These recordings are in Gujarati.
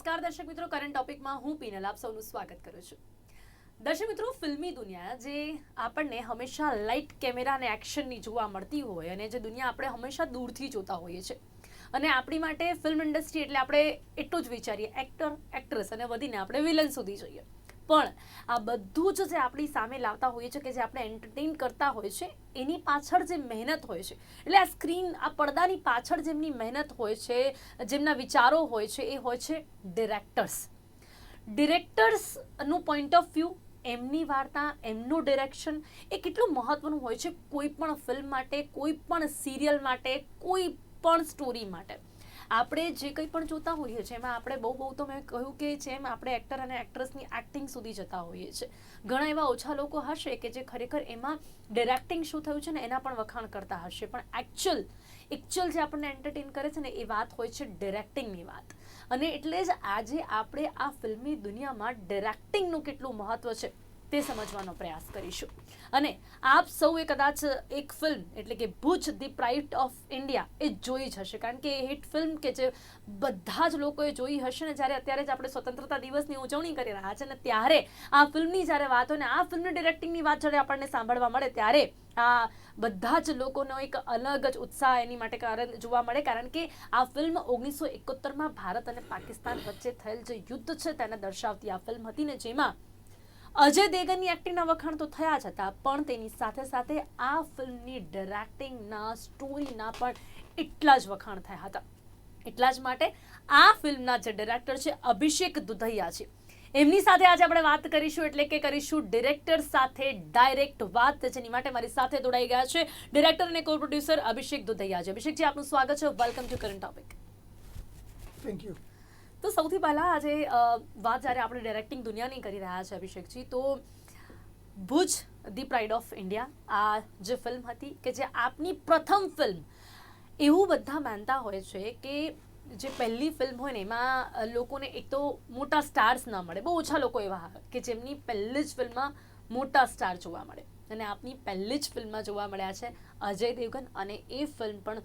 નમસ્કાર, દર્શક મિત્રો. કરંટ ટોપિકમાં હું પીનલ, આપ સૌનું સ્વાગત કરું છું. દર્શક મિત્રો, ફિલ્મી દુનિયા જે આપણને હંમેશા લાઇટ કેમેરા અને એક્શનની જોવા મળતી હોય અને જે દુનિયા આપણે હંમેશા દૂરથી જોતા હોઈએ છીએ. અને આપણી માટે ફિલ્મ ઇન્ડસ્ટ્રી એટલે આપણે એટલું જ વિચારીએ એક્ટર એક્ટ્રેસ અને વધીને આપણે વિલન સુધી જઈએ. પણ આ બધું જ જે આપણી સામે લાવતા હોઈએ છીએ કે જે આપણે એન્ટરટેન કરતા હોય છે, એની પાછળ જે મહેનત હોય છે, એટલે આ સ્ક્રીન આ પડદાની પાછળ જેમની મહેનત હોય છે, જેમના વિચારો હોય છે, એ હોય છે ડિરેક્ટર્સ ડિરેક્ટર્સનું પોઈન્ટ ઓફ વ્યૂ એમની વાર્તા, એમનું ડિરેક્શન એ કેટલું મહત્વનું હોય છે કોઈ પણ ફિલ્મ માટે, કોઈ પણ સિરિયલ માટે, કોઈ પણ સ્ટોરી માટે. આપણે જે કંઈ પણ જોતા હોઈએ છીએ, એમાં આપણે બહુ બહુ તો મેં કહ્યું કે જેમ આપણે એક્ટર અને એક્ટ્રેસની એક્ટિંગ સુધી જતા હોઈએ છીએ. ઘણા એવા ઓછા લોકો હશે કે જે ખરેખર એમાં ડિરેક્ટિંગ શું થયું છે ને એના પણ વખાણ કરતા હશે. પણ એકચ્યુઅલ એકચ્યુઅલ જે આપણને એન્ટરટેન કરે છે ને એ વાત હોય છે ડિરેક્ટિંગની વાત. અને એટલે જ આજે આપણે આ ફિલ્મી દુનિયામાં ડિરેક્ટિંગનું કેટલું મહત્વ છે. તે સમજવાનો પ્રયાસ કરીશું. અને આપ સૌએ કદાચ એક ફિલ્મ એટલે કે Bhuj the pride of India, એ જોઈ જ હશે. કારણ કે એ હિટ ફિલ્મ કે જે બધા જ લોકોએ જોઈ હશે ને જ્યારે અત્યારે જ આપણે સ્વતંત્રતા દિવસની ઉજવણી કરી રહ્યા છે ને ત્યારે આ ફિલ્મની જ્યારે વાત હોય ને આ ફિલ્મની ડિરેક્ટિંગની વાત જ્યારે આપણને સાંભળવા મળે ત્યારે આ બધા જ લોકોનો એક અલગ જ ઉત્સાહ એની માટે કારણ જોવા મળે. કારણ કે આ ફિલ્મ ઓગણીસો એકોતેરમાં ભારત અને પાકિસ્તાન વચ્ચે થયેલ જે યુદ્ધ છે તેને દર્શાવતી આ ફિલ્મ હતી ને જેમાં અજય દેવગનની એક્ટિંગના વખાણ તો થયા જ હતા, પણ તેની સાથે સાથે આ ફિલ્મની ડિરેક્ટિંગના સ્ટોરીના પણ એટલા જ વખાણ થયા હતા. એટલા જ માટે આ ફિલ્મના જે ડિરેક્ટર છે, અભિષેક દુધૈયા છે. એમની સાથે આજે આપણે વાત કરીશું, એટલે કે કરીશું ડિરેક્ટર સાથે ડાયરેક્ટ વાત, જેની માટે મારી સાથે જોડાઈ ગયા છે ડિરેક્ટર અને કો પ્રોડ્યુસર અભિષેક દુધૈયા છે. અભિષેકજી, આપનું સ્વાગત છે. Welcome to current topic thank you તો સૌથી પહેલાં આજે વાત જ્યારે આપણે ડાયરેક્ટિંગ દુનિયાની કરી રહ્યા છે અભિષેકજી, તો Bhuj the pride of India આ જે ફિલ્મ હતી કે જે આપની પ્રથમ ફિલ્મ એવું બધા માનતા હોય છે કે જે પહેલી ફિલ્મ હોય ને, એમાં લોકોને એક તો મોટા સ્ટાર્સ ના મળે. બહુ ઓછા લોકો એવા કે જેમની પહેલી જ ફિલ્મમાં મોટા સ્ટાર જોવા મળે. અને આપની પહેલી જ ફિલ્મમાં જોવા મળ્યા છે અજય દેવગન અને એ ફિલ્મ પણ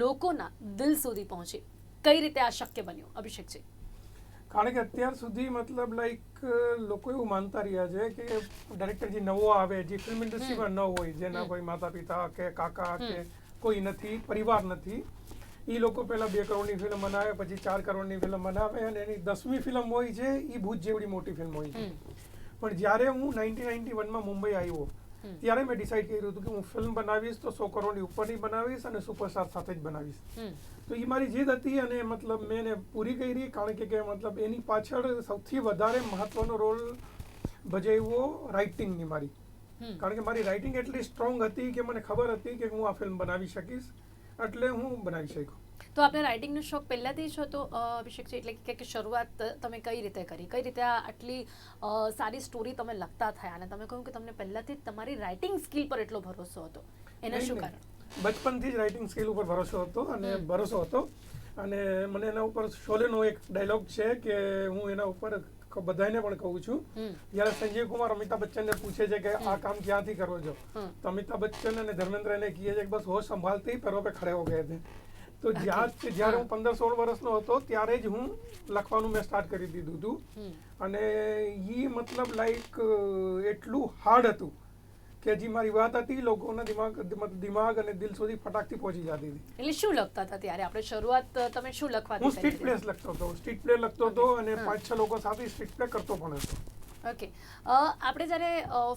લોકોના દિલ સુધી પહોંચી. કઈ રીતે આ શક્ય બન્યું? અભિષેકજી. કારણ કે અત્યાર સુધી મતલબ લાઈક લોકો એવું માનતા રહ્યા છે કે ડાયરેક્ટર જે નવો આવે જે ફિલ્મ ઇન્ડસ્ટ્રીમાં ન હોય જેના કોઈ માતા પિતા કે કાકા કે કોઈ નથી પરિવાર નથી એ લોકો પહેલા બે કરોડની ફિલ્મ બનાવે પછી ચાર કરોડની ફિલ્મ બનાવે અને એની દસમી ફિલ્મ હોય છે એ ભૂત જેવડી મોટી ફિલ્મ હોય છે. પણ જ્યારે હું નાઇન્ટીન નાઇન્ટી વનમાં મુંબઈ આવ્યો. ત્યારે મેં ડિસાઈડ કર્યું હતું કે હું ફિલ્મ બનાવીશ તો સો કરોડની ઉપરની બનાવીશ અને સુપરસ્ટાર સાથે જ બનાવીશ. તો એ મારી જીદ હતી અને મતલબ મેં એને પૂરી કરી કારણ કે કે મતલબ એની પાછળ સૌથી વધારે મહત્વનો રોલ ભજવ્યો રાઇટિંગની મારી. કારણ કે મારી રાઇટિંગ એટલી સ્ટ્રોંગ હતી કે મને ખબર હતી કે હું આ ફિલ્મ બનાવી શકીશ. એટલે હું બનાવી શક્યો. તો આપણે રાઇટિંગનો શોખ પહેલાથી જ હતો અ, અભિષેકજી એટલે કે કે શરૂઆત તમે કઈ રીતે કરી કઈ રીતે આ આટલી અ, સારી સ્ટોરી તમે લખતા થયા અને તમે કહ્યું કે તમને પહેલાથી જ તમારી રાઇટિંગ સ્કિલ પર એટલો ભરોસો હતો એનું નહીં, શું નહીં. કારણ બચપનથી જ રાઇટિંગ સ્કિલ ઉપર ભરોસો હતો અને હમ. ભરોસો હતો અને મને એના ઉપર શોલેનો એક ડાયલોગ છે કે હું એના ઉપર ક- બધાને પણ કહું છું હમ, જ્યારે સંજય કુમાર અમિતાભ બચ્ચનને પૂછે છે કે આ હમ. કામ ક્યાંથી કરો છો હમ. તો અમિતાભ બચ્ચન અને ધર્મેન્દ્ર એને કહે છે કે બસ હોશ સંભાળતે ही पैरों पे खड़े हो गए थे તો જ્યાં જ્યારે હું પંદર સોળ વર્ષનો હતો ત્યારે જ હું લખવાનું મેં સ્ટાર્ટ કરી દીધું હતું અને એ મતલબ લાઈક એટલું હાર્ડ હતું કે જે મારી વાત હતી લોકોના દિમાગ દિમાગ અને દિલ સુધી ફટાકથી પહોંચી જતી હતી. એટલે શું લખતા હતા ત્યારે? આપણે શરૂઆત તમે શું લખવા હું સ્ટ્રીટ પ્લેસ લખતો હતો. સ્ટ્રીટ પ્લે લખતો હતો અને પાંચ છ લોકો સાથે સ્ટ્રીટ પ્લે કરતો પણ હતો. ઓકે આપણે જ્યારે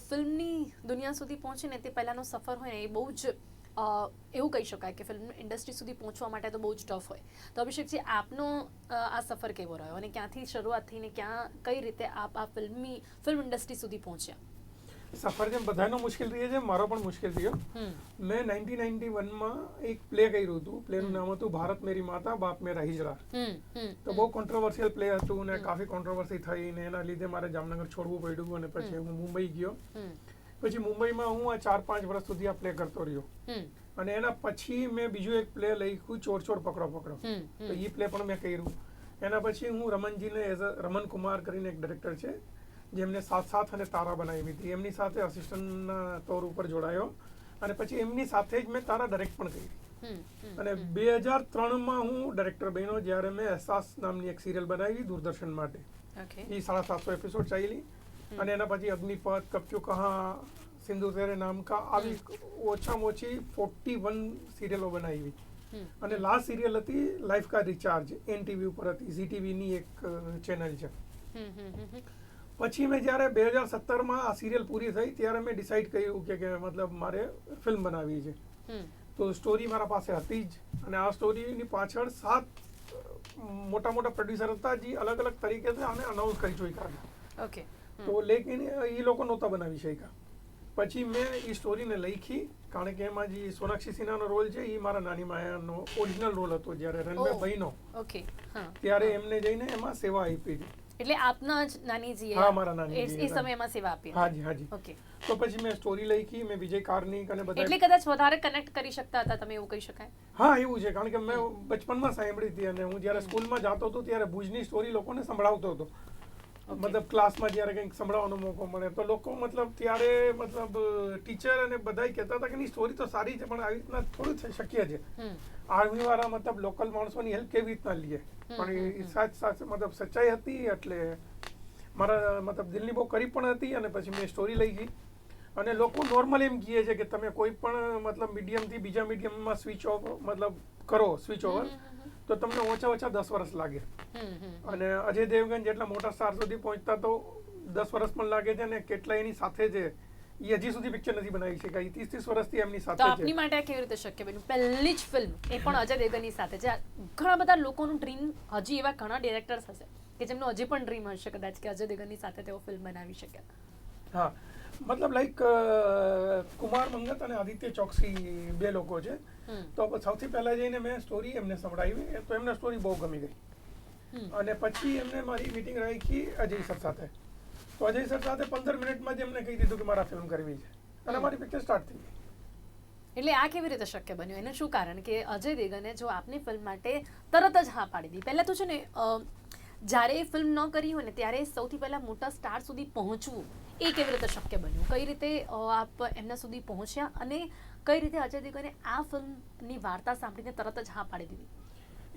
ફિલ્મની દુનિયા સુધી પહોંચીને તે પહેલાંનો સફર હોય ને એ બહુ જ એવું કહી શકાય કે ફિલ્મ ઇન્ડસ્ટ્રી સુધી પહોંચવા માટે તો બહુ જ ટફ હોય. તો અભિષેકજી આપનો આ સફર કેવો રહ્યો અને ક્યાંથી શરૂઆત થઈને ક્યાં કઈ રીતે આપ આ ફિલ્મની ફિલ્મ ઇન્ડસ્ટ્રી સુધી પહોંચ્યા? સફર જેમ બધાનો મુશ્કેલ રહ્યો છે મારો પણ મુશ્કેલ થયો મેં નાઇન્ટીન નાઇન્ટી વનમાં એક પ્લે કર્યું હતું. પ્લેનું. નામ હતું ભારત મેરી માતા બાપ મેરા હિજરા. તો બહુ કોન્ટ્રોવર્સિયલ પ્લે હતું અને કાફી કોન્ટ્રોવર્સી થઈ ને એના લીધે મારે જામનગર છોડવું પડ્યું અને પછી હું મુંબઈ ગયો. પછી મુંબઈમાં હું આ ચાર પાંચ વર્ષ સુધી આ પ્લે કરતો રહ્યો. અને એના પછી મેં બીજું એક પ્લે લખ્યું ચોર ચોર પકડો. પકડો તો એ પ્લે પણ મેં કર્યું. એના પછી હું રમનજીને એઝ અ રમન કુમાર કરીને એક ડિરેક્ટર છે જેમને સાથ સાથ અને તારા બનાવી હતી. એમની સાથે અસિસ્ટન્ટના તોર ઉપર જોડાયો અને પછી એમની સાથે જ મેં તારા ડાયરેક્ટ પણ કરી. અને બે હજાર ત્રણમાં હું ડાયરેક્ટર બન્યો જ્યારે મેં અહેસાસ નામની એક સિરિયલ બનાવી દૂરદર્શન માટે. એ સાડા સાતસો એપિસોડ ચાલી. અને એના પછી અગ્નિપથ કપચુ કહા સિંધુ તેરે નામ કા આવી ઓછામાં ઓછી ફોર્ટી વન સિરિયલો બનાવી અને લાસ્ટ સિરિયલ હતી લાઈફ કા રિચાર્જ એનટીવી ઉપર હતી ઝી ની એક ચેનલ છે. પછી મેં જ્યારે બે હજાર સત્તરમાં આ સિરિયલ પૂરી થઈ ત્યારે મેં ડિસાઈડ કર્યું કે મતલબ મારે ફિલ્મ બનાવી છે. તો સ્ટોરી મારા પાસે હતી જ. અને આ સ્ટોરીની પાછળ સાત મોટા મોટા પ્રોડ્યુસર હતા જે અલગ અલગ તરીકે આને અનાઉન્સ કરી ચૂક્યા ઓકે હમ. તો લેકિન એ લોકો નહોતા બનાવી શક્યા. પછી મેં એ સ્ટોરીને લખી કારણ કે એમાં જે સોનાક્ષી સિન્હાનો રોલ છે એ મારા નાની માયાનો ઓરિજિનલ રોલ હતો જ્યારે ઓહ. ભાઈનો ઓકે હા. ત્યારે એમને જઈને એમાં સેવા આપી એટલે આપના જ નાનીજીએ હા, મારા નાનીજી એ સમયમાં સેવા આપી. હાજી હાજી. ઓકે. તો પછી મેં સ્ટોરી લખી મેં વિજય કાર્નિક અને બધા એટલે કદાચ વધારે કનેક્ટ કરી શકતા હતા તમે એવું કહી શકાય? હા એવું છે કારણ કે મેં બચપનમાં સાંભળી હતી અને હું જ્યારે સ્કૂલમાં જતો હતો ત્યારે ભુજની સ્ટોરી લોકોને સંભળાવતો હતો. મતલબ ક્લાસમાં જ્યારે કંઈક સંભળાવવાનો મોકો મળે તો લોકો મતલબ ત્યારે મતલબ ટીચર અને બધાય કહેતા હતા કે ની સ્ટોરી તો સારી છે પણ આવી રીતના થોડું શક્ય છે. આર્મી વાળા મતલબ લોકલ માણસોની હેલ્પ કેવી રીતના લઈએ? પણ એ- એ સાચ સાચ મતલબ સચ્ચાઈ હતી એટલે મારા મતલબ દિલની બહુ કરી પણ હતી અને પછી મેં સ્ટોરી લઈ ગઈ. અને લોકો નોર્મલ એમ કહે છે કે તમે કોઈ પણ મતલબ મીડિયમથી બીજા મીડિયમમાં સ્વિચ ઓફ મતલબ કરો સ્વિચ ઓવર તો તમને ઓછા ઓછા દસ વર્ષ લાગે. અને અજય દેવગન જેટલા મોટા સ્ટાર સુધી પહોંચતા તો દસ વર્ષ પણ લાગે છે અને કેટલા એની સાથે છે. એ હજી સુધી પિક્ચર નથી બનાવી શકાય. ત્રીસ ત્રીસ વર્ષથી એમની તો સાથે આપની માટે કેવી રીતે શક્ય બન્યું? પહેલી જ ફિલ્મ એ પણ અજય દેવગનની સાથે જે ઘણા બધા લોકોનું ડ્રીમ હજી એવા ઘણા ડિરેક્ટર્સ હશે કે જેમનો હજી પણ ડ્રીમ હશે કદાચ કે અજય દેવગનની સાથે તેઓ ફિલ્મ બનાવી શકે. હા. મતલબ લાઈક કુમાર મંગત અને આદિત્ય ચોકસી બે લોકો છે. તો સૌથી પહેલા જઈને મેં સ્ટોરી એમને સંભળાવી. તો એમને સ્ટોરી બહુ ગમી ગઈ. અને પછી એમને મારી મિટિંગ રાખી અજય સર સાથે. તો અજય સર સાથે પંદર મિનિટમાં જ એમને કહી દીધું કે મારા ફિલ્મ કરવી છે. અને મારી પિક્ચર સ્ટાર્ટ થઈ ગઈ. એટલે આ કેવી રીતે શક્ય બન્યું? એનું શું કારણ? કે અજય દેગને જો આપની ફિલ્મ માટે તરત જ હા પાડી દીધી પહેલાં તો છે ને જ્યારે એ ફિલ્મ ન કરી હોય ને ત્યારે સૌથી પહેલા મોટા સ્ટાર સુધી પહોંચવું એ કેવી રીતે શક્ય બન્યું? કઈ રીતે આપ એમના સુધી પહોંચ્યા? અને કઈ રીતે અજય દેવગને આ ફિલ્મની વાર્તા સાંભળીને તરત જ હા પાડી દીધી?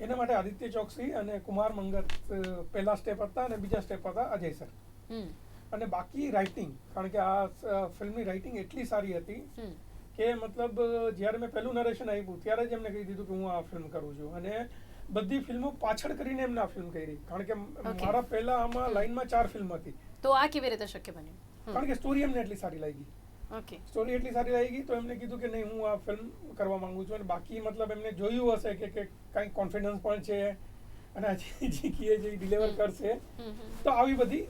એના માટે આદિત્ય ચોકસી અને કુમાર મંગત પહેલા સ્ટેપ હતા અને બીજા સ્ટેપ હતા અજય સર. અને બાકી રાઇટિંગ કારણ કે આ ફિલ્મની રાઇટિંગ એટલી સારી હતી કે મતલબ જ્યારે મેં પહેલું નરેશન આવ્યું ત્યારે જ એમને કહી દીધું કે હું આ ફિલ્મ કરું છું. અને બધી ફિલ્મો પાછળ કરીને એમને આ ફિલ્મ કરી. કારણ કે મારા પહેલા આમાં લાઈનમાં ચાર ફિલ્મ હતી. તો આ કેવી રીતે શક્ય બન્યું? કારણ કે સ્ટોરી એમને એટલી સારી લાગી. ઓકે સ્ટોરી એટલી સારી લાગી તો એમને કીધું કે નહીં હું આ ફિલ્મ કરવા માંગુ છું. અને બાકી મતલબ એમને જોયું હશે કે કે કાંઈક કોન્ફિડન્સ પણ છે અને જે કહે છે ડિલિવર કરશે. તો આવી બધી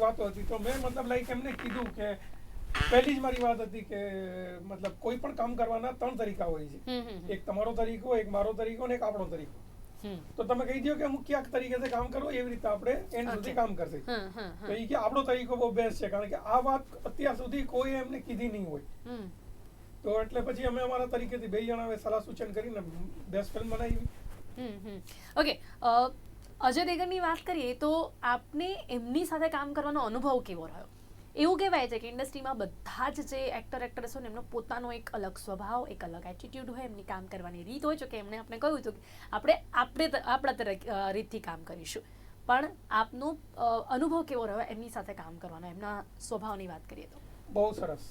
વાતો હતી. તો મેં મતલબ લાઈક એમને કીધું કે પહેલી જ મારી વાત હતી કે મતલબ કોઈ પણ કામ કરવાના ત્રણ તરીકા હોય છે. એક તમારો તરીકો એક મારો તરીકો અને એક આપણો તરીકો. તો તમે કહી દો કે હું ક્યાંક તરીકે કામ કરો એવી રીતે આપણે એન્ડ સુધી કામ કરશે. તો એ કે આપણો તરીકો બહુ બેસ્ટ છે કારણ કે આ વાત અત્યાર સુધી કોઈ એમને કીધી નહીં હોય. તો એટલે પછી અમે અમારા તરીકેથી બે જણાએ સલાહ સૂચન કરીને બેસ્ટ ફિલ્મ બનાવી. ઓકે અજય અજયની વાત કરીએ તો આપને એમની સાથે કામ કરવાનો અનુભવ કેવો રહ્યો? એવું કહેવાય છે કે ઇન્ડસ્ટ્રીમાં બધા જ જે એક્ટર એક્ટ્રેસ હોય એમનો પોતાનો એક અલગ સ્વભાવ એક અલગ એટીટ્યુડ હોય એમની કામ કરવાની રીત હોય છે કે એમણે આપણે કહ્યું હતું કે આપણે આપણે આપણા રીતથી કામ કરીશું. પણ આપનો અનુભવ કેવો રહ્યો એમની સાથે કામ કરવાનો એમના સ્વભાવની વાત કરીએ તો? બહુ સરસ.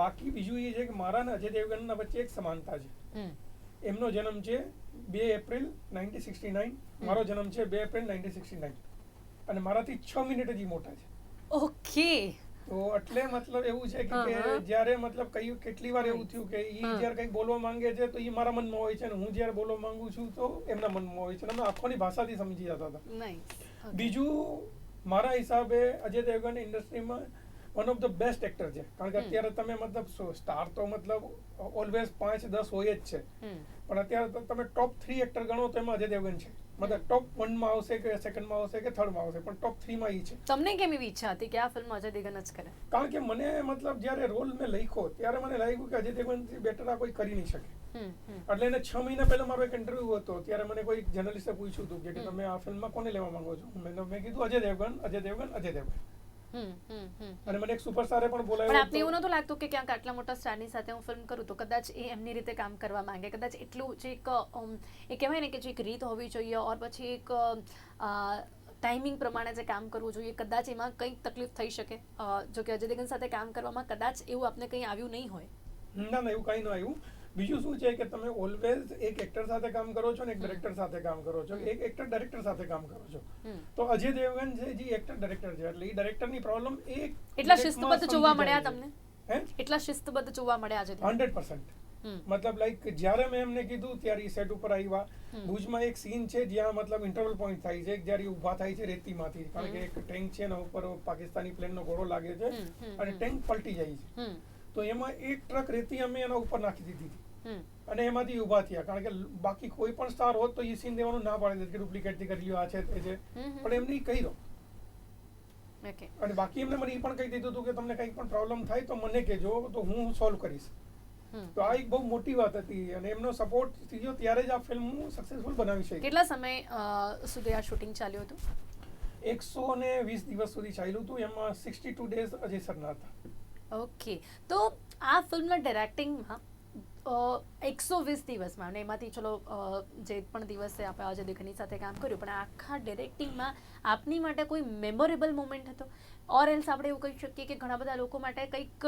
બાકી બીજું એ છે કે મારા અને અજય દેવગનના વચ્ચે એક સમાનતા છે. એમનો જન્મ છે બે એપ્રિલ નાઇન્ટીન સિક્સટી નાઇન મારો જન્મ છે બે એપ્રિલ નાઇન્ટીન સિક્સટી નાઇન. અને મારાથી છ મિનિટ જ મોટા છે. ઓકે. તો એટલે મતલબ એવું છે કે જ્યારે મતલબ કયું કેટલી વાર એવું થયું કે ઈ હા. જ્યારે કંઈક બોલવા માંગે છે તો ઈ મારા મનમાં હોય છે અને હું જ્યારે બોલવા માંગુ છું તો એમના મનમાં હોય છે. અમે આંખોની ભાષાથી સમજી જતા હતા. બીજું મારા હિસાબે અજય દેવગન ઇન્ડસ્ટ્રીમાં one of the best actor છે. કારણ કે અત્યારે તમે મતલબ સ્ટાર તો મતલબ ઓલવેઝ પાંચ દસ હોય જ છે. પણ અત્યારે તો તમે ટોપ થ્રી એક્ટર ગણો તો એમાં અજય દેવગન છે. મતલબ ટોપ વનમાં આવશે કે સેકન્ડમાં આવશે કે થર્ડમાં આવશે પણ ટોપ થ્રી માં ઈ છે. તમને કેમ એવી ઈચ્છા હતી કે આ ફિલ્મ અજય દેવગન જ કરે? કારણ કે મને મતલબ જ્યારે રોલ મેં લખ્યો ત્યારે મને લાગ્યું કે અજય દેવગનથી બેટર આ કોઈ કરી નહીં શકે. એટલે એને છ મહિના પહેલા મારો એક ઇન્ટરવ્યુ હતો ત્યારે મને કોઈ જર્નલિસ્ટે પૂછ્યું હતું કે તમે આ ફિલ્મમાં કોને લેવા માંગો છો? મેં મેં કીધું અજય દેવગન અજય દેવગન અજય દેવગન. અને મને એક સુપરસ્ટારે પણ પણ આપને એવું નહોતું લાગતું કે ક્યાંક આટલા મોટા સ્ટારની સાથે હું ફિલ્મ કરું? તો કદાચ એ એમની રીતે કામ કરવા માંગે. કદાચ એટલું જે એક એ કહેવાય ને કે જે એક રીત હોવી જોઈએ ઓર પછી એક ટાઈમિંગ પ્રમાણે જે કામ કરવું જોઈએ કદાચ એમાં કંઈક તકલીફ થઈ શકે. જો કે અજય દેવગન સાથે કામ કરવામાં કદાચ એવું આપને કંઈ આવ્યું નહીં હોય. ના ના એવું કંઈ ન આવ્યું. બીજું શું છે કે તમે ઓલવેઝ એક એક્ટર સાથે કામ કરો છો ને એક ડિરેક્ટર ડાયરેક્ટર સાથે કામ કરો છો એક એક્ટર ડાયરેક્ટર સાથે કામ કરો છો. તો અજય દેવગન છે જે એક્ટર ડાયરેક્ટર છે. એટલે એ ડાયરેક્ટરની પ્રોબ્લેમ એક એટલા શિસ્તબદ્ધ જોવા મળ્યા તમને? હે? એટલા શિસ્તબદ્ધ જોવા મળ્યા છે હંડ્રેડ પર્સન્ટ હમ. મતલબ લાઈક જ્યારે મેં એમને કીધું ત્યારે સેટ ઉપર આવ્યા. ભુજમાં એક સીન છે જ્યાં મતલબ ઇન્ટરવલ પોઈન્ટ થાય છે. જ્યારે ઊભા ઊભા થાય છે રેતીમાંથી. કારણ કે એક ટેન્ક છે એના ઉપર પાકિસ્તાની પ્લેનનો ઘોડો લાગે છે અને ટેન્ક પલટી જાય છે. તો એમાં એક ટ્રક રેતી અમે એના ઉપર નાખી દીધી હતી. અને એમાંથી ઊભા થયા. કારણ કે બાકી કોઈ પણ સ્ટાર હોત તો એ સીન દેવાનું ના પાડી દે કે ડુપ્લિકેટ કરી લ્યો આ છે તે છે. પણ એમને કહી દો ઓકે અને બાકી એમને મને એ પણ કહી દીધું હતું કે તમને કઈ પણ પ્રોબ્લેમ થાય તો મને કહેજો તો હું સોલ્વ કરીશ. તો આ એક બહુ મોટી વાત હતી અને એમનો સપોર્ટ થયો ત્યારે જ આ ફિલ્મ સક્સેસફુલ બનાવી શકી કેટલા સમય સુધી આ શૂટિંગ ચાલ્યું હતું? એકસો ને વીસ દિવસ સુધી ચાલ્યું હતું એમાં સિક્સટી ટુ ડેઝ અજય સરના હતા. ઓકે તો આ ફિલ્મના ડિરેક્ટિંગમાં એકસો વીસ દિવસમાં અને એમાંથી ચલો જે પણ દિવસે આપણે આજે દેખની સાથે કામ કર્યું પણ આખા ડિરેક્ટિંગમાં આપની માટે કોઈ મેમોરેબલ મોમેન્ટ હતો? ઓર એલ્સ આપણે એવું કહી શકીએ કે ઘણા બધા લોકો માટે કંઈક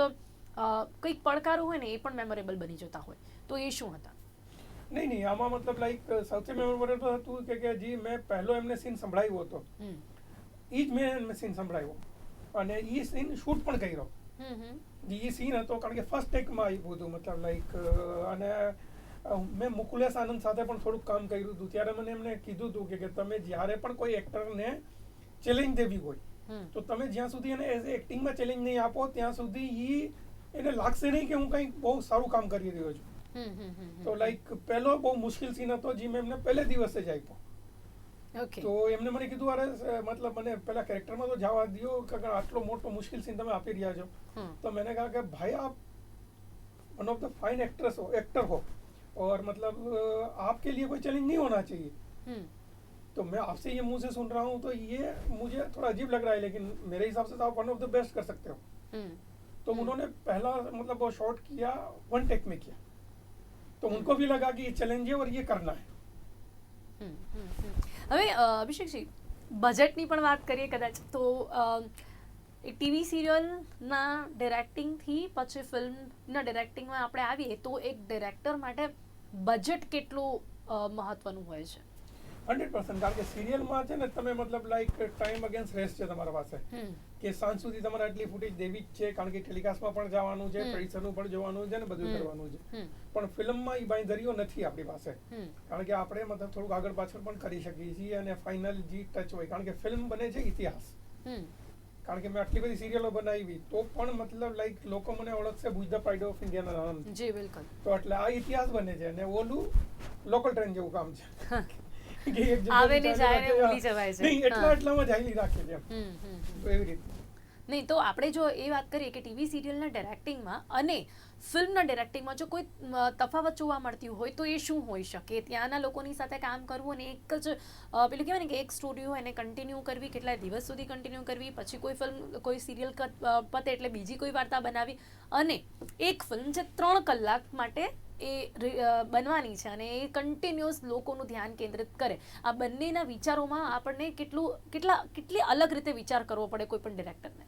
કંઈક પડકારો હોય ને એ પણ મેમોરેબલ બની જતા હોય. તો એ શું હતા? નહીં નહીં આમાં મતલબ લાઈક સૌથી મેમોરેબલ હતું કે કે જી મેં પહેલો એમને સીન સંભળાવ્યો હતો. એ જ મેં એમને સીન સંભળાવ્યો. અને એ સીન શૂટ પણ કર્યો. જે સીન હતો કારણ કે ફર્સ્ટ ટેકમાં આવ્યું હતું મતલબ લાઈક અને મેં મુકુલેશ આનંદ સાથે પણ થોડુંક કામ કર્યું હતું. ત્યારે મને એમને કીધું હતું કે તમે જ્યારે પણ કોઈ એક્ટરને ચેલેન્જ દેવી હોય તો તમે જ્યાં સુધી એને એઝ એક્ટિંગમાં ચેલેન્જ નહીં આપો ત્યાં સુધી એ એને લાગશે નહીં કે હું કંઈક બહુ સારું કામ કરી રહ્યો છું. તો લાઈક પહેલો બહુ મુશ્કેલ સીન હતો જે મેં એમને પહેલે દિવસે જ આપ્યો. તો એમને મને કીધું અરે સ- મતલબ મને પહેલા કેરેક્ટરમાં તો જવા દો કે અગર આટલો મોટો મુશ્કેલ સીન તમે આપી રહ્યા છો હમ तो मैंने कहा कि भाई आप one of the fine actress हो एक्टर हो और मतलब अ, आपके लिए कोई चैलेंज नहीं होना चाहिए હમ तो मैं आपसे ये मुंह से सुन रहा हूँ तो ये मुझे थोड़ा अजीब लग रहा है लेकिन मेरे हिसाब से तो आप वन ऑफ द बेस्ट कर सकते हो હમ तो हम्म। उन्होंने पहला मतलब वो शॉट किया वन टेक में किया तो उनको भी लगा कि ये चैलेंज है और ये करना है હમ, હમ, હમ. હવે અભિષેકજી બજેટની પણ વાત કરીએ કદાચ, તો એક ટીવી સિરિયલના ડિરેક્ટિંગથી પછી ફિલ્મના ડિરેક્ટિંગમાં આપણે આવીએ તો એક ડિરેક્ટર માટે બજેટ કેટલું મહત્વનું હોય છે? Hundred percent. કારણ કે સિરિયલમાં છે ને તમે મતલબ લાઈક ટાઈમ અગેન્સ્ટ રેસ છે તમારા પાસે. કે સાંજ સુધી તમારે આટલી ફૂટેજ દેવી જ છે કારણ કે ટેલિકાસ્ટમાં પણ જવાનું છે હમ. પણ જોવાનું છે ને બધું કરવાનું છે. પણ ફિલ્મમાં એ બાંધરીઓ નથી આપણી પાસે. કારણ કે આપણે મતલબ થોડુંક આગળ પાછળ પણ કરી શકીએ છીએ અને ફાઇનલ જે ટચ હોય કારણ કે ફિલ્મ બને છે ઇતિહાસ. કારણ કે મેં આટલી બધી સિરિયલો બનાવી તો પણ મતલબ લાઈક લોકો મને ઓળખશે ભુજ ધ પ્રાઇડ ઓફ ઇન્ડિયાના નામ જી બિલકુલ. તો એટલે આ ઇતિહાસ બને છે અને ઓલું લોકલ ટ્રેન જેવું કામ છે. આવે ને જાય ને ભૂલી જવાય છે. નહીં એટલા એટલામાં જાયલી રાખે છે એમ. હમ, હમ, હમ. તો એવી રીતે નહીં તો આપણે જો એ વાત કરીએ કે ટીવી સિરિયલના ડિરેક્ટિંગમાં અને ફિલ્મના ડિરેક્ટિંગમાં જો કોઈ તફાવત જોવા મળતી હોય તો એ શું હોઈ શકે ત્યાંના લોકોની સાથે કામ કરવું અને એક જ પેલું કહેવાય ને કે એક સ્ટુડિયો એને કન્ટિન્યુ કરવી કેટલાય દિવસ સુધી કન્ટિન્યુ કરવી પછી કોઈ ફિલ્મ કોઈ સિરિયલ પતે એટલે બીજી કોઈ વાર્તા બનાવી અને એક ફિલ્મ જે ત્રણ કલાક માટે એ બનવાની છે અને એ કન્ટિન્યુઅસ લોકોનું ધ્યાન કેન્દ્રિત કરે. આ બંનેના વિચારોમાં આપણને કેટલું કેટલા કેટલી અલગ રીતે વિચાર કરવો પડે કોઈ પણ ડિરેક્ટરને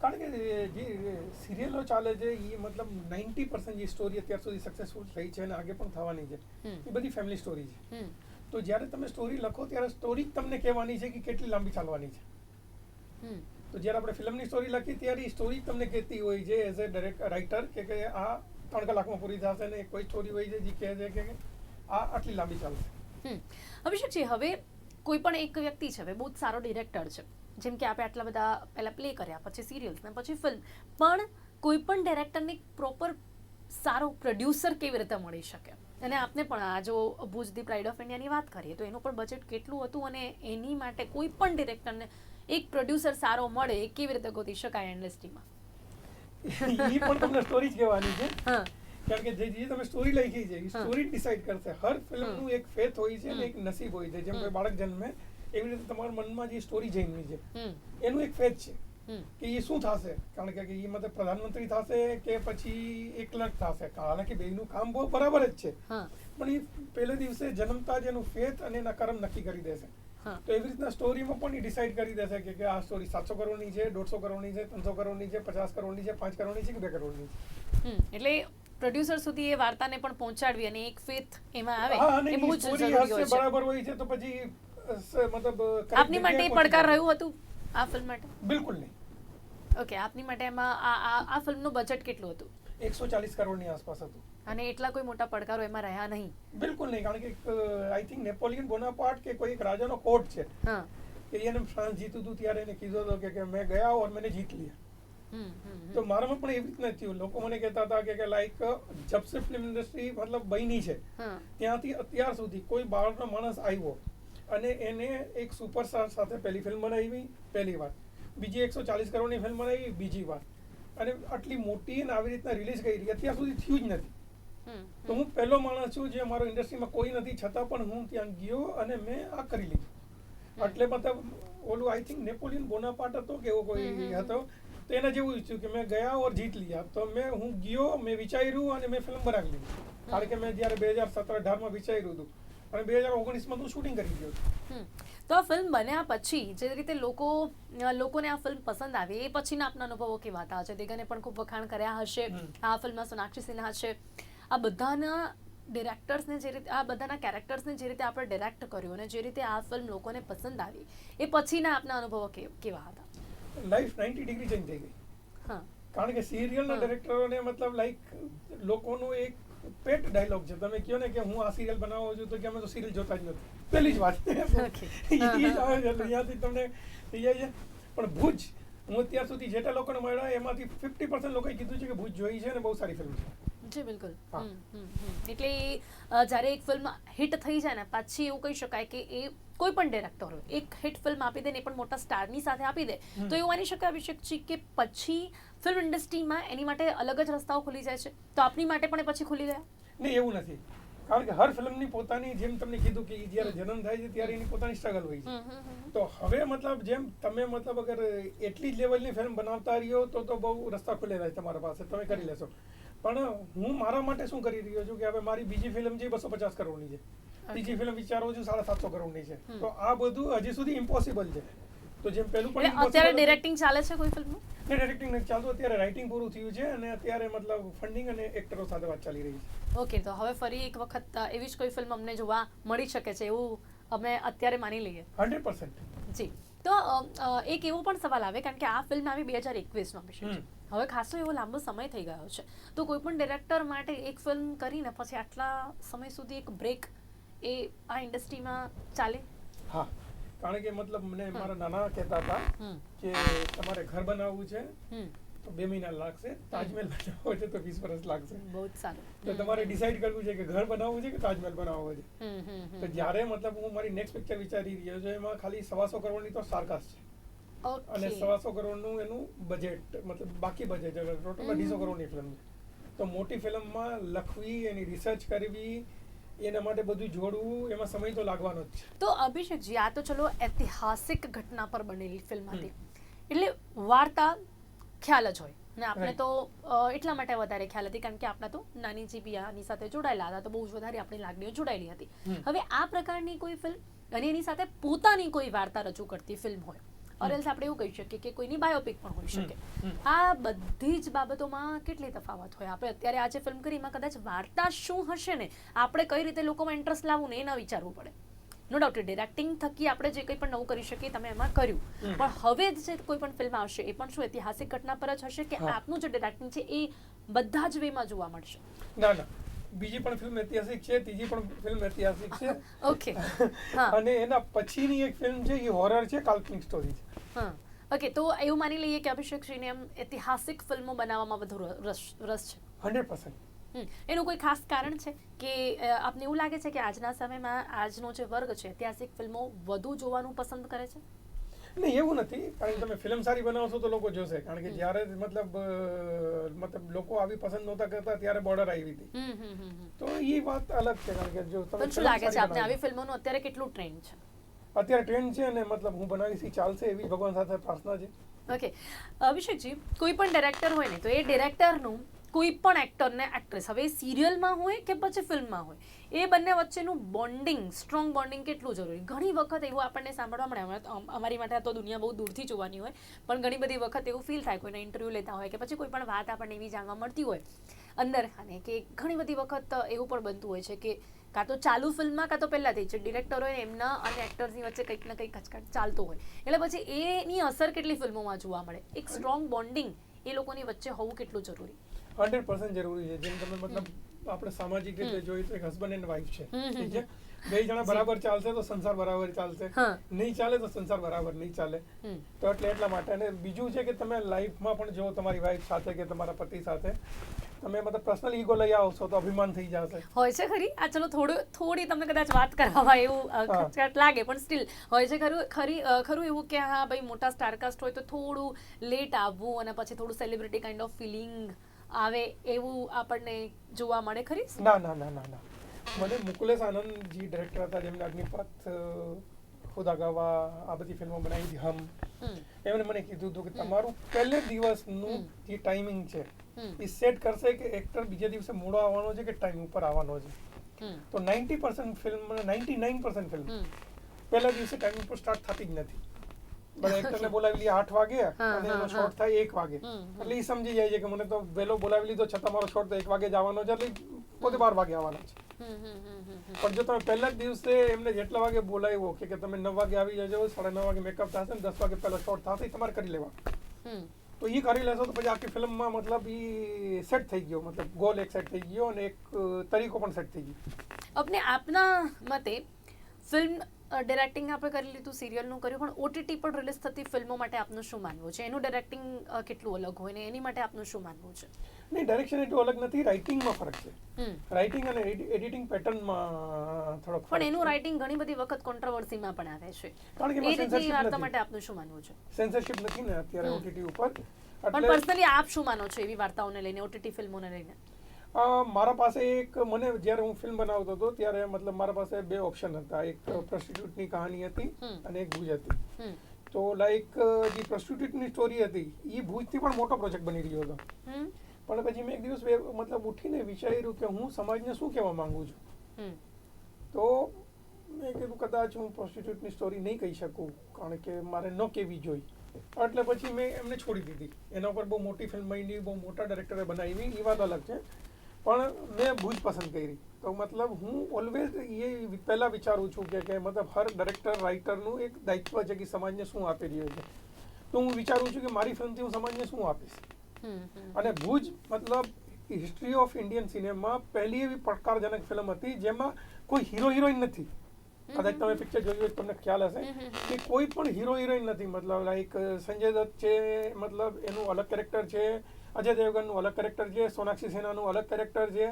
કારણ કે જે સિરિયલો ચાલે છે એ મતલબ નાઇન્ટી પર્સન્ટ જે સ્ટોરી અત્યાર સુધી સક્સેસફુલ થઈ છે અને આગળ પણ થવાની છે. એ બધી ફેમિલી સ્ટોરી છે. તો જ્યારે તમે સ્ટોરી લખો ત્યારે સ્ટોરી તમને કહેવાની છે કે કેટલી લાંબી ચાલવાની છે. તો જ્યારે આપણે ફિલ્મની સ્ટોરી લખી ત્યારે સ્ટોરી તમને કહેતી હોય છે એઝ અ ડાયરેક્ટ રાઇટર કે કે આ ત્રણ કલાકમાં પૂરી થશે ને કોઈ સ્ટોરી હોય છે જે કહે છે કે આ આટલી લાંબી ચાલશે. અભિષેકજી, હવે કોઈ પણ એક વ્યક્તિ છે, હવે બહુ જ સારો ડિરેક્ટર છે. જેમ કે આપણે આટલા બધા પહેલાં પ્લે કર્યા, પછી સિરિયલ્સ ને પછી ફિલ્મ પણ કોઈ પણ ડિરેક્ટરને પ્રોપર સારો પ્રોડ્યુસર કેવી રીતે મળી શકે? અને આપને પણ આ જો ભુજ દી પ્રાઇડ ઓફ ઇન્ડિયાની વાત કરીએ, તો એનું પણ બજેટ કેટલું હતું અને એની માટે કોઈ પણ ડિરેક્ટરને એક પ્રોડ્યુસર સારો મળે એ કેવી રીતે ગોતી શકાય ઇન્ડસ્ટ્રીમાં એ પણ તમને સ્ટોરી જ કહેવાની છે. કારણ કે જે તમે સ્ટોરી લખી છે એ સ્ટોરી ડિસાઈડ કરશે. હર ફિલ્મનું એક ફેથ હોય છે અને એક નસીબ હોય છે. જેમ કે બાળક જન્મે એવી રીતે તમારા મનમાં જે સ્ટોરી જન્મી છે. એનું એક ફેથ છે કે એ શું થશે? કારણ કે એ મતલબ પ્રધાનમંત્રી થશે કે પછી એકલા જ થશે? હાલાકી બેયનું કામ બહુ બરાબર જ છે. પણ એ પહેલે દિવસે જન્મતા જ એનું ફેથ અને એના કર્મ નક્કી કરી દેશે. તો એવી રીતના સ્ટોરીમાં પણ એ ડિસાઈડ કરી દેશે કે કે આ સ્ટોરી સાતસો કરોડની છે દોઢસો કરોડની છે ત્રણસો કરોડની છે પચાસ કરોડની છે પાંચ કરોડની છે કે બે કરોડની છે? એટલે પ્રોડ્યુસર સુધી એ વાર્તાને પણ પહોંચાડવી અને એક ફેથ એમાં આવે એ બહુ જ જરૂરી હોય છે. બરાબર હોય છે તો પછી મતલબ આપની માટે પડકાર રહ્યું હતું આ ફિલ્મ માટે? બિલકુલ નહીં. ઓકે આપની માટે એમાં આ આ આ ફિલ્મનું બજેટ કેટલું હતું? એકસો ચાલીસ કરોડની આસપાસ હતું. અને એટલા કોઈ મોટા પડકારો એમાં રહ્યા નહીં. બિલકુલ નહીં કારણ કે આઈ થિંક નેપોલિયન બોનાપાર્ટ કે કોઈ એક રાજાનો કોર્ટ છે હા. કે એને ફ્રાન્સ જીતું હતું ત્યારે એને કીધું હતું કે- મેં ગયા ઓર મેને જીત હમ. તો મારામાં પણ એવી રીતના થયું. લોકો મને કહેતા હતા કે લાઈક જબ સે ફિલ્મ ઇન્ડસ્ટ્રી મતલબ બની છે ત્યાંથી અત્યાર સુધી કોઈ બહારનો માણસ આવ્યો અને એને એક સુપરસ્ટાર સાથે પહેલી ફિલ્મ બનાવી પહેલી વાર બીજી એકસો ચાલીસ કરોડની ફિલ્મ બનાવી બીજી વાર અને આટલી મોટી અને આવી રીતના રિલીઝ કરી અત્યાર સુધી થયું જ નથી. તો હું પહેલો માણસ છું જે મારો ઇન્ડસ્ટ્રીમાં કોઈ નથી છતાં પણ હું ત્યાં ગયો અને મેં આ કરી લીધું. એટલે મતલબ ઓલું આઈ થિંક નેપોલિયન બોનાપાટ હતો કે એવો કોઈ. હતો તો એના જેવું થયું કે મેં ગયા ઓર જીત લીધા. તો મેં હું ગયો મેં વિચાર્યું અને મેં ફિલ્મ બનાવી લીધી. કારણ કે મેં જ્યારે બે હજાર સત્તર અઢારમાં વિચાર્યું હતું. અને બે હજાર ઓગણીસમાં હું શૂટિંગ કરી ગયો તો ફિલ્મ બન્યા પછી જે રીતે લોકો લોકોને આ ફિલ્મ પસંદ આવી એ પછીના આપના અનુભવો કેવા હતા? અજય દેગને પણ ખૂબ વખાણ કર્યા હશે. આ ફિલ્મમાં સોનાક્ષી સિન્હા છે. આ બધાના ડિરેક્ટર્સને જે રીતે આ બધાના કેરેક્ટર્સને જે રીતે આપણે ડિરેક્ટ કર્યું અને જે રીતે આ ફિલ્મ લોકોને પસંદ આવી એ પછીના આપના અનુભવો કેવા હતા? લાઈફ નાઇન્ટી ડિગ્રી ચેન્જ થઈ ગઈ. હા. કારણ કે સિરિયલના ડિરેક્ટરોને મતલબ લાઈક લોકોનું એક પેટ ડાયલોગ છે. તમે કહો ને કે હું આ સિરિયલ બનાવું છું તો કે અમે તો સિરિયલ જોતા જ નથી. પહેલી જ વાત. અહીંયાથી તમને પણ ભુજ હું અત્યાર સુધી જેટલા લોકોને મળ્યા એમાંથી ફિફ્ટી પર્સન્ટ લોકોએ કીધું છે કે ભુજ જોઈ છે અને બહુ સારી ફિલ્મ છે. જી બિલકુલ. એટલે જ્યારે એક ફિલ્મ હિટ થઈ જાય ને પાછી એવું કહી શકાય કે એ કોઈ પણ ડિરેક્ટર હોય એક હિટ ફિલ્મ આપી દે ને પણ મોટા સ્ટારની સાથે આપી દે તો એવું માની શકાય અભિષેકજી કે પછી ફિલ્મ ઇન્ડસ્ટ્રીમાં એની માટે અલગ જ રસ્તાઓ ખુલી જાય છે? તો આપની માટે પણ એ પછી ખુલી ગયા? નહીં એવું નથી. કારણ કે હર ફિલ્મની પોતાની જેમ તમને કીધું કે જ્યારે જન્મ થાય છે ત્યારે એની પોતાની સ્ટ્રગલ હોય છે. તો હવે મતલબ જેમ તમે મતલબ અગર એટલી જ લેવલની ફિલ્મ બનાવતા રહ્યો તો તો બહુ રસ્તા ખુલેલા છે તમારા પાસે. તમે કરી લેશો. પણ હું મારા માટે શું કરી રહ્યો છું કે હવે મારી બીજી ફિલ્મ છે બસો પચાસ કરોડની છે. બીજી ફિલ્મ વિચારું છું સાડા સાતસો કરોડની છે. તો આ બધું હજી સુધી ઇમ્પોસિબલ છે. તો જેમ પેલું પણ અત્યારે ડિરેક્ટિંગ ચાલે છે કોઈ ફિલ્મનું ડિરેક્ટિંગ નથી ચાલતું. અત્યારે રાઇટિંગ પૂરું થયું છે અને અત્યારે મતલબ ફંડિંગ અને એક્ટરો સાથે વાત ચાલી રહી છે. ઓકે તો હવે ફરી એક વખત એવી જ કોઈ ફિલ્મ અમને જોવા મળી શકે છે એવું અમે અત્યારે માની લઈએ. હંડ્રેડ પર્સન્ટ જી. તો એક એવો પણ સવાલ આવે કારણ કે આ ફિલ્મ આવી બે હજાર એકવીસમાં હમ. હવે ખાસો એવો લાંબો સમય થઈ ગયો છે. તો કોઈ પણ ડિરેક્ટર માટે એક ફિલ્મ કરીને પછી આટલા સમય સુધી એક બ્રેક એ આ ઇન્ડસ્ટ્રીમાં ચાલે? હા કારણ કે મતલબ મને મારા નાના કહેતા હતા કે તમારે ઘર બનાવવું છે તો બે મહિના લાગશે. તાજમહેલ બનાવવો છે તો વીસ વર્ષ લાગશે. બહુ જ સારું. તો તમારે ડિસાઈડ કરવું છે કે ઘર બનાવવું છે કે તાજમહેલ બનાવવો છે? તો જ્યારે મતલબ હું મારી નેક્સ્ટ પિક્ચર વિચારી રહ્યો છું એમાં ખાલી સવાસો કરોડની તો સ્ટારકાસ્ટ છે. અને સવાસો કરોડનું એનું બજેટ મતલબ બાકી બજેટ ટોટલ. અઢીસો કરોડની ફિલ્મ તો મોટી ફિલ્મમાં લખવી એની રિસર્ચ કરવી એના માટે બધું જોડવું એમાં સમય તો લાગવાનો જ છે. તો અભિષેકજી આ તો ચલો ઐતિહાસિક ઘટના પર બનેલી ફિલ્મ હતી. એટલે વાર્તા ખ્યાલ જ હોય. અને આપણે તો એટલા માટે વધારે ખ્યાલ હતી કારણ કે આપણે તો નાની બી આની સાથે જોડાયેલા હતા તો બહુ જ વધારે આપણી લાગણીઓ જોડાયેલી હતી. હવે આ પ્રકારની કોઈ ફિલ્મ અને એની સાથે પોતાની કોઈ વાર્તા રજૂ કરતી ફિલ્મ હોય ઓર એલ્સ આપણે એવું કહી શકીએ કે કોઈની બાયોપિક પણ હોઈ શકે. આ બધી જ બાબતોમાં કેટલી તફાવત હોય? આપણે અત્યારે આજે ફિલ્મ કરી એમાં કદાચ વાર્તા શું હશે ને? આપણે કઈ રીતે લોકોમાં ઇન્ટરેસ્ટ લાવવું ને એના વિચારવું પડે. નો ડાઉટ ડિરેક્ટિંગ થકી આપણે જે કંઈ પણ નવું કરી શકીએ તમે એમાં કર્યું. પણ હવે જે કોઈ પણ ફિલ્મ આવશે એ પણ શું ઐતિહાસિક ઘટના પર જ હશે કે આપનું જે ડિરેક્ટિંગ છે એ બધા જ વેમાં જોવા મળશે? ના ના. બીજી પણ ફિલ્મ ઐતિહાસિક છે ત્રીજી પણ ફિલ્મ ઐતિહાસિક છે. ઓકે અને એના પછીની એક ફિલ્મ છે એ હોરર છે કાલ્પનિક સ્ટોરી છે. હા. ઓકે તો એવું માની લઈએ કે અભિષેકજીને એમ ઐતિહાસિક ફિલ્મો બનાવવામાં વધુ રસ રસ છે. Hundred percent. એનું કોઈ ખાસ કારણ છે કે આપને એવું લાગે છે કે આજના સમયમાં આજનો જે વર્ગ છે ઐતિહાસિક ફિલ્મો વધુ જોવાનું પસંદ કરે છે? નહીં એવું નથી. કારણ કે તમે ફિલ્મ સારી બનાવશો તો લોકો જોશે. કારણ કે જ્યારે મતલબ મતલબ લોકો આવી પસંદ નહોતા કરતા ત્યારે બોર્ડર આવી હતી. તો એ વાત અલગ છે કારણ કે જો તમે શું લાગે છે આપને આવી. ફિલ્મોનું અત્યારે કેટલું ટ્રેન્ડ છે? અત્યારે ટ્રેન્ડ છે અને મતલબ હું બનાવીશ એ ચાલશે એવી ભગવાન સાથે પ્રાર્થના છે. ઓકે અભિષેકજી કોઈ પણ ડિરેક્ટર હોય ને તો એ ડિરેક્ટરનું કોઈ પણ એક્ટરને એક્ટ્રેસ હવે સિરિયલમાં હોય કે પછી ફિલ્મમાં હોય? એ બંને વચ્ચેનું બોન્ડિંગ સ્ટ્રોંગ બોન્ડિંગ કેટલું જરૂરી? ઘણી વખત એવું આપણને સાંભળવા મળે અમે, અમારી માટે તો દુનિયા બહુ દૂરથી જોવાની હોય, પણ ઘણી બધી વખત એવું ફીલ થાય, કોઈને ઇન્ટરવ્યૂ લેતા હોય કે પછી કોઈ પણ વાત આપણને એવી જાણવા મળતી હોય, અંદર અને કે ઘણી બધી વખત એવું પણ બનતું હોય છે કે કાં તો ચાલુ ફિલ્મમાં કાં તો પહેલાંથી છે ડિરેક્ટર હોય એમના અને એક્ટર્સની વચ્ચે કંઈક ને કંઈક ખચકાટ ચાલતો હોય. એટલે પછી એની અસર કેટલી ફિલ્મોમાં જોવા મળે? એક સ્ટ્રોંગ બોન્ડિંગ એ લોકોની વચ્ચે હોવું કેટલું જરૂરી? હંડ્રેડ પર્સન્ટ જરૂરી છે. જેમ તમે મતલબ આપણે સામાજિક રીતે જોઈએ તો એક હસબન્ડ એન્ડ વાઈફ છે. ઠીક છે? બે જણા બરાબર ચાલશે તો સંસાર બરાબર ચાલશે. નહીં ચાલે તો સંસાર બરાબર નહીં ચાલે. તો એટલે એટલા માટે. અને બીજું છે કે તમે લાઈફમાં પણ જો તમારી વાઈફ સાથે કે તમારા પતિ સાથે તમે મતલબ પર્સનલ ઈગો લઈ આવશો તો અભિમાન થઈ જશે. હોય છે ખરી? આ ચલો થોડું થોડી તમને કદાચ વાત કરવામાં એવું ખચકાટ લાગે પણ સ્ટીલ હોય છે ખરું ખરી ખરું એવું કે હા ભાઈ મોટા સ્ટારકાસ્ટ હોય તો થોડું લેટ આવવું અને પછી થોડું સેલિબ્રિટી કાઇન્ડ ઓફ ફિલિંગ આવે એવું આપણને જોવા મળે ખરી? ના ના ના ના ના. મને મુકુલેશ આનંદ જે ડિરેક્ટર હતા જેમણે અગ્નિપથ ખુદ અગાવા આ બધી ફિલ્મો બનાવી હતી હમ. એમણે મને કીધું હતું કે તમારું પહેલે દિવસનું. જે ટાઈમિંગ છે એ સેટ કરશે કે એક્ટર બીજા દિવસે મોડો આવવાનો છે કે ટાઈમ ઉપર આવવાનો છે? તો ninety percent film ninety nine percent film પહેલા દિવસે ટાઈમ ઉપર સ્ટાર્ટ થતી જ નથી. બધા એક્ટરને બોલાવી લઈએ આઠ વાગે અને એનો શોટ થાય એક વાગે. એટલે એ સમજી જાય છે કે મને તો વહેલો બોલાવી લીધો છતાં મારો શોટ તો એક વાગે જવાનો છે એટલે પોતે બાર વાગે આવવાનો છે. પણ જો તમે પહેલા જ દિવસે એમને જેટલા વાગે બોલાવ્યો કે તમે નવ વાગે આવી જજો સાડા નવ વાગે મેકઅપ થશે ને દસ વાગે પહેલો શોટ થશે તમારે કરી લેવા તો એ કરી લેશો તો પછી આખી ફિલ્મમાં મતલબ એ સેટ થઈ ગયો મતલબ ગોલ એક સેટ થઈ ગયો અને એક તરીકો પણ સેટ થઈ ગયો. આપને આપના મતે ફિલ્મ ડિરેક્ટિંગ આપણે કરી લીધું સિરિયલનું કર્યું પણ ઓટીટી પર રિલીઝ થતી ફિલ્મો માટે આપનું શું માનવું છે? એનું ડિરેક્ટિંગ કેટલું અલગ હોય ને એની માટે આપનું શું માનવું છે? નહીં ડાયરેક્શન એટલું અલગ નથી રાઇટિંગમાં ફરક છે. રાઇટિંગ અને એડિટિંગ પેટર્નમાં થોડોક પણ એનું રાઇટિંગ ઘણી બધી વખત કોન્ટ્રોવર્સીમાં પણ આવે છે. કારણ કે વાર્તા માટે આપનું શું માનવું છે? સેન્સરશિપ નથી ને અત્યારે ઓટીટી ઉપર. પણ પર્સનલી આપ શું માનો છો એવી વાર્તાઓને લઈને ઓટીટી ફિલ્મોને લઈને? મારા પાસે એક મને જ્યારે હું ફિલ્મ બનાવતો હતો ત્યારે મતલબ મારા પાસે બે ઓપ્શન હતા. એક પ્રોસ્ટિટ્યુટની કહાની હતી અને એક ભુજ હતી. તો લાઈક જે પ્રોસ્ટિટ્યુટની સ્ટોરી હતી એ ભુજથી પણ મોટો પ્રોજેક્ટ બની રહ્યો હતો. પણ પછી મેં એક દિવસ મતલબ ઉઠીને વિચાર્યું કે હું સમાજને શું કહેવા માંગુ છું? તો મેં કીધું કદાચ હું પ્રોસ્ટિટ્યુટની સ્ટોરી નહીં કહી શકું કારણ કે મારે ન કહેવી જોઈ એટલે પછી મેં એમને છોડી દીધી. એના ઉપર બહુ મોટી ફિલ્મ બની બહુ મોટા ડાયરેક્ટરે બનાવી. એ વાત અલગ છે. પણ મેં ભુજ પસંદ કરી. તો મતલબ હું ઓલવેઝ એ પહેલાં વિચારું છું કે કે મતલબ હર ડાયરેક્ટર રાઇટરનું એક દાયિત્વ છે કે સમાજને શું આપી રહ્યો છે. તો હું વિચારું છું કે મારી ફિલ્મથી હું સમાજને શું આપીશ? અને ભુજ મતલબ હિસ્ટ્રી ઓફ ઇન્ડિયન સિનેમા પહેલી એવી પડકારજનક ફિલ્મ હતી જેમાં કોઈ હીરો હિરોઈન નથી. કદાચ તમે પિક્ચર જોયું હોય તમને ખ્યાલ હશે. કે કોઈ પણ હીરો હિરોઈન નથી. મતલબ લાઈક સંજય દત્ત છે મતલબ એનું અલગ કેરેક્ટર છે અજય દેવગનનું અલગ કેરેક્ટર છે સોનાક્ષી સિન્હાનું અલગ કેરેક્ટર છે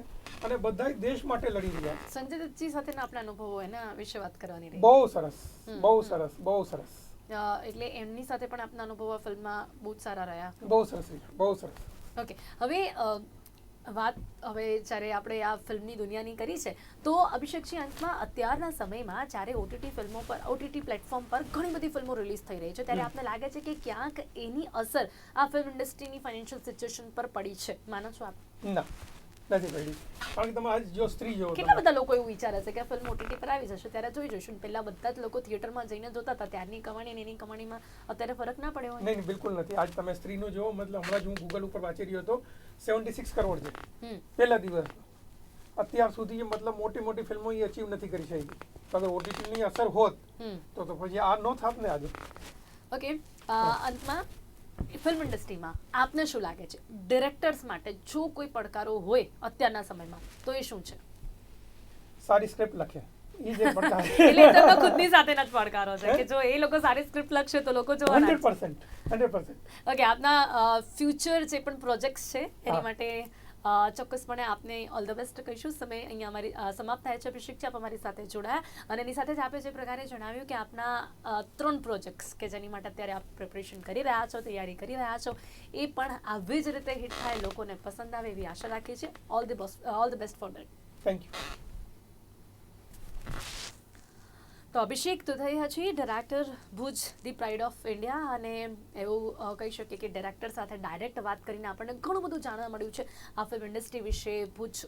અને બધા દેશ માટે લડી રહ્યા સંજય દત્તજી સાથેના આપણા અનુભવો એના વિશે વાત કરવાની રહી. બહુ સરસ બહુ સરસ બહુ સરસ. એટલે એમની સાથે પણ આપના અનુભવો ફિલ્મમાં બહુ જ સારા રહ્યા. બહુ સરસ બહુ સરસ. ઓકે હવે વાત હવે જ્યારે આપણે આ ફિલ્મની દુનિયાની કરી છે તો અભિષેકજી અંતમાં અત્યારના સમયમાં જ્યારે ઓટીટી ફિલ્મો પર ઓટીટી પ્લેટફોર્મ પર ઘણી બધી ફિલ્મો રિલીઝ થઈ રહી છે ત્યારે. આપને લાગે છે કે ક્યાંક એની અસર આ ફિલ્મ ઇન્ડસ્ટ્રીની ફાઇનાન્શિયલ સિચ્યુએશન પર પડી છે? માનો છો આપ? ના. નથી પડી. કારણ કે તમે આજ જો સ્ત્રી જો કેટલા બધા લોકો એવું વિચારે છે કે ફિલ્મ ઓટીટી પર આવી જશે ત્યારે જોઈ જશું પહેલા બધા જ લોકો થિયેટરમાં જઈને જોતા હતા. ત્યારની કમાણી અને એની કમાણીમાં અત્યારે ફરક ના પડ્યો નહીં બિલકુલ નથી. આજ તમે સ્ત્રીનો જો મતલબ હમણાં જ હું ગૂગલ ઉપર વાંચી રહ્યો હતો સેવન્ટી સિક્સ કરોડ છે. પહેલા દિવસ. અત્યાર સુધી મતલબ મોટી મોટી ફિલ્મો એ અચીવ નથી કરી શકી. તો ઓટીટીની અસર હોત તો તો પછી આ ન થાત ને આજે. ઓકે અંતમાં ફિલ્મ ઇન્ડસ્ટ્રીમાં આપને શું લાગે છે? ડિરેક્ટર્સ માટે જો કોઈ પડકારો હોય અત્યારના સમયમાં તો એ શું છે? સારી સ્ક્રિપ્ટ લખે. એટલે ખુદની સાથેના જ પડકારો છે કે જો એ લોકો સારી સ્ક્રિપ્ટ લખશે તો લોકો જોવાના હંડ્રેડ જ. પર્સન્ટ હંડ્રેડ ઓકે આપના ફ્યુચર જે પણ પ્રોજેક્ટ્સ છે એની માટે ચોક્કસપણે આપને ઓલ ધ બેસ્ટ કહીશું. સમય અહીંયા અમારી સમાપ્ત થાય છે. અભિષેક આપ અમારી સાથે જોડાયા. અને એની સાથે જ આપે જે પ્રકારે જણાવ્યું કે આપના ત્રણ પ્રોજેક્ટ્સ કે જેની માટે અત્યારે આપ પ્રિપરેશન કરી રહ્યા છો, તૈયારી કરી રહ્યા છો, એ પણ આવી જ રીતે હિટ થાય, લોકોને પસંદ આવે એવી આશા રાખીએ છીએ. All the all the best for that thank you તો અભિષેક દુધૈયા છે director Bhuj the pride of India અને એવું કહી શકીએ કે ડિરેક્ટર સાથે ડાયરેક્ટ વાત કરીને આપણને ઘણું બધું જાણવા મળ્યું છે. આ ફિલ્મ ઇન્ડસ્ટ્રી વિશે, ભુજ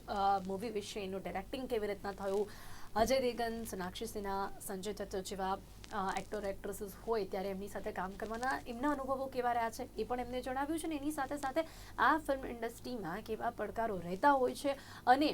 મૂવી વિશે એનું ડિરેક્ટિંગ કેવી રીતના થયું? અજય દેગન સોનાક્ષી સિન્હા, સંજય દત્ત જેવા એક્ટર એક્ટ્રેસીસ હોય ત્યારે એમની સાથે કામ કરવાના એમના અનુભવો કેવા રહ્યા છે એ પણ એમને જણાવ્યું છે ને એની સાથે સાથે આ ફિલ્મ ઇન્ડસ્ટ્રીમાં કેવા પડકારો રહેતા હોય છે અને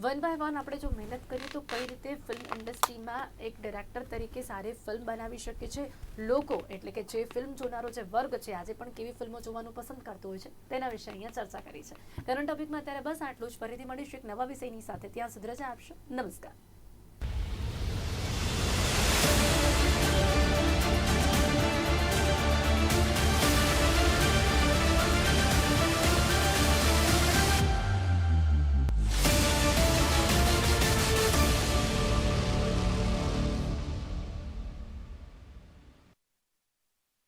વન બાય વન આપણે જો મહેનત કરીએ તો કઈ રીતે ફિલ્મ ઇન્ડસ્ટ્રીમાં એક ડિરેક્ટર તરીકે સારી ફિલ્મ બનાવી શકે છે? લોકો, એટલે કે જે ફિલ્મ જોનારો જે વર્ગ છે, આજે પણ કેવી ફિલ્મો જોવાનું પસંદ કરતો હોય છે, તેના વિશે અહીંયા ચર્ચા કરી છે. કરંટ ટોપિકમાં અત્યારે બસ આટલું જ. ફરીથી મળીશું એક નવા વિષયની સાથે. ત્યાં સુધી રજા આપશો. નમસ્કાર.